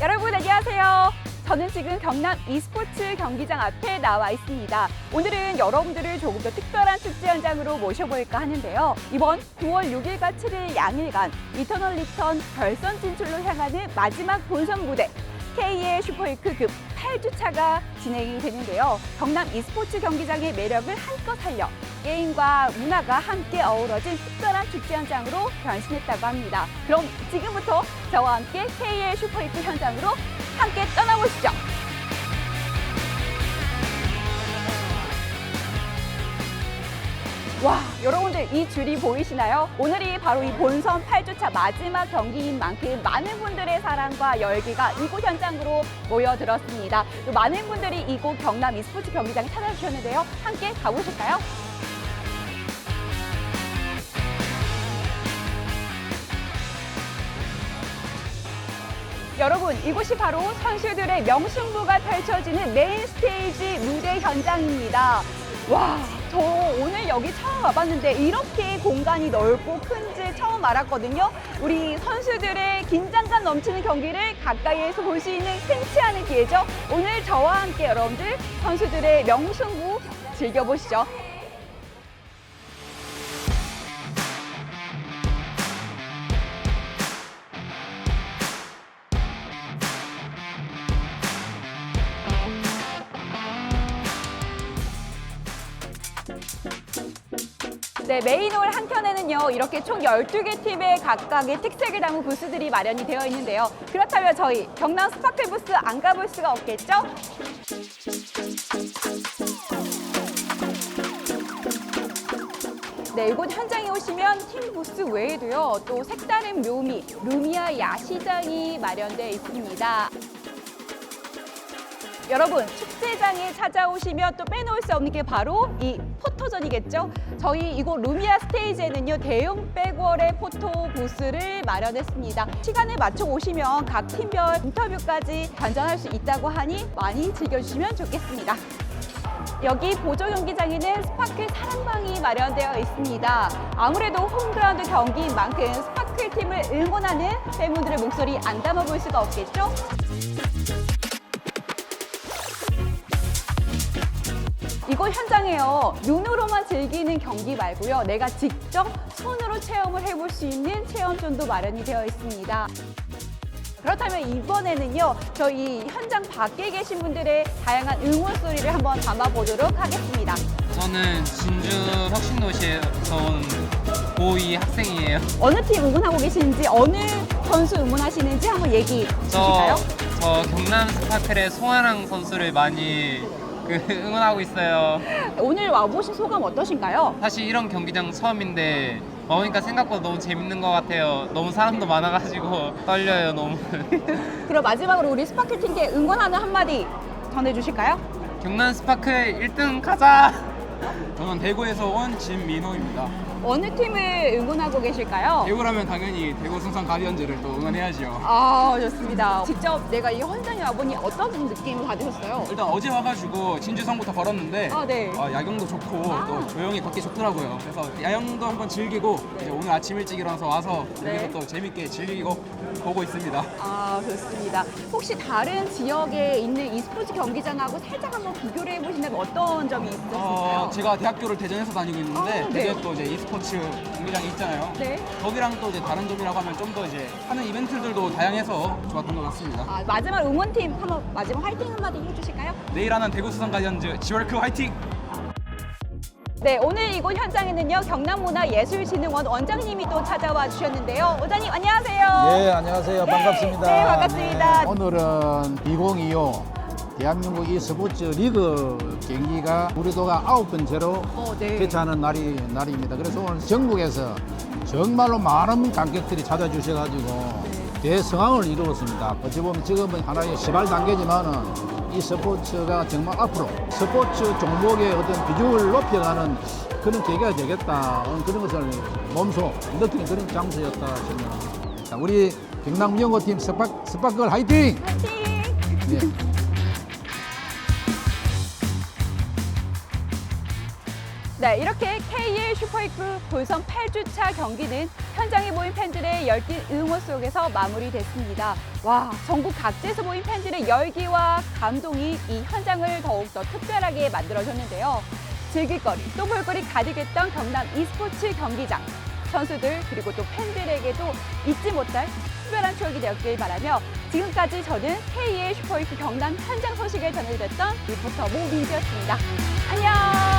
여러분 안녕하세요. 저는 지금 경남 e스포츠 경기장 앞에 나와 있습니다. 오늘은 여러분들을 조금 더 특별한 축제 현장으로 모셔볼까 하는데요. 이번 9월 6일과 7일 양일간 이터널 리턴 결선 진출로 향하는 마지막 본선 무대 K의 슈퍼위크급 8주차가 진행이 되는데요. 경남 e스포츠 경기장의 매력을 한껏 살려 게임과 문화가 함께 어우러진 특별한 축제 현장으로 변신했다고 합니다. 그럼 지금부터 저와 함께 K의 슈퍼히트 현장으로 함께 떠나보시죠. 와, 여러분들 이 줄이 보이시나요? 오늘이 바로 이 본선 8주차 마지막 경기인 만큼 많은 분들의 사랑과 열기가 이곳 현장으로 모여들었습니다. 또 많은 분들이 이곳 경남 e스포츠 경기장에 찾아주셨는데요. 함께 가보실까요? 여러분, 이곳이 바로 선수들의 명승부가 펼쳐지는 메인 스테이지 무대 현장입니다. 와, 저 오늘 여기 처음 와봤는데 이렇게 공간이 넓고 큰지 처음 알았거든요. 우리 선수들의 긴장감 넘치는 경기를 가까이에서 볼 수 있는 흔치 않은 기회죠. 오늘 저와 함께 여러분들 선수들의 명승부 즐겨보시죠. 네, 메인홀 한켠에는요, 이렇게 총 12개 팀의 각각의 특색을 담은 부스들이 마련이 되어 있는데요. 그렇다면 저희 경남 스파클 부스 안 가볼 수가 없겠죠? 네, 이곳 현장에 오시면 팀 부스 외에도요, 또 색다른 묘미, 루미아 야시장이 마련되어 있습니다. 여러분 축제장에 찾아오시면 또 빼놓을 수 없는 게 바로 이 포토전이겠죠. 저희 이곳 루미아 스테이지에는요 대형 백월의 포토 부스를 마련했습니다. 시간에 맞춰 오시면 각 팀별 인터뷰까지 관전할 수 있다고 하니 많이 즐겨주시면 좋겠습니다. 여기 보조 경기장에는 스파클 사랑방이 마련되어 있습니다. 아무래도 홈그라운드 경기인 만큼 스파클 팀을 응원하는 팬분들의 목소리 안 담아볼 수가 없겠죠. 현장에요. 눈으로만 즐기는 경기 말고요. 내가 직접 손으로 체험을 해볼 수 있는 체험존도 마련이 되어 있습니다. 그렇다면 이번에는요, 저희 현장 밖에 계신 분들의 다양한 응원 소리를 한번 담아보도록 하겠습니다. 저는 진주 혁신도시에서 온 고2 학생이에요. 어느 팀 응원하고 계시는지, 어느 선수 응원하시는지 한번 얘기 주실까요? 저, 저 경남 스파클의 송하랑 선수를 많이 그 응원하고 있어요. 오늘 와보신 소감 어떠신가요? 사실 이런 경기장 처음인데 와보니까 생각보다 너무 재밌는 것 같아요. 너무 사람도 많아가지고 떨려요, 너무. 그럼 마지막으로 우리 스파클 팀께 응원하는 한마디 전해주실까요? 경남 스파클 1등 가자! 저는 대구에서 온 진민호입니다. 어느 팀을 응원하고 계실까요? 대구라면 당연히 대구 승산 가디언즈를 또 응원해야죠. 아 좋습니다. 직접 내가 이 현장에 와보니 어떤 느낌을 받으셨어요? 일단 어제 와가지고 진주성부터 걸었는데 아, 네. 어, 야경도 좋고 아. 또 조용히 걷기 좋더라고요. 그래서 야영도 한번 즐기고 이제 오늘 아침 일찍 일어나서 와서 네. 여기서 또 재밌게 즐기고 보고 있습니다. 아 좋습니다. 혹시 다른 지역에 있는 e스포츠 경기장하고 살짝 한번 비교를 해보신다면 어떤 점이 있으실까요? 어, 제가 대학교를 대전에서 다니고 있는데 아, 네. 대전 또 이제 e스포츠 경기장이 있잖아요. 네. 거기랑 또 이제 다른 점이라고 하면 좀 더 이제 하는 이벤트들도 다양해서 좋았던 것 같습니다. 아, 마지막 응원팀 한번 마지막 화이팅 한마디 해주실까요? 내일 하는 대구 수성 가디언즈 지월크 화이팅! 네, 오늘 이곳 현장에는요 경남문화예술진흥원 원장님이 또 찾아와 주셨는데요. 원장님 안녕하세요. 네, 안녕하세요. 반갑습니다. 네, 반갑습니다. 네, 오늘은 2025 대한민국 e스포츠 리그 경기가 우리도가 아홉 번째로 어, 네. 개최하는 날이, 날입니다. 그래서 오늘 전국에서 정말로 많은 관객들이 찾아주셔가지고 대성황을 이루었습니다. 어찌 보면 지금은 하나의 시발 단계지만은 이 스포츠가 정말 앞으로 스포츠 종목의 어떤 비중을 높여가는 그런 계기가 되겠다. 그런 것을 몸소 느끼는 그런 장소였다. 자, 우리 경남 연고팀 스파, 스파클 화이팅! 파이팅! 네. 네, 이렇게 K1 슈퍼이크 본선 8주차 경기는 현장에 모인 팬들의 열띤 응원 속에서 마무리됐습니다. 와, 전국 각지에서 모인 팬들의 열기와 감동이 이 현장을 더욱더 특별하게 만들어줬는데요. 즐길거리, 또 볼거리 가득했던 경남 e스포츠 경기장. 선수들 그리고 또 팬들에게도 잊지 못할 특별한 추억이 되었길 바라며 지금까지 저는 K1 슈퍼이크 경남 현장 소식을 전해드렸던 리포터 모민지였습니다. 안녕!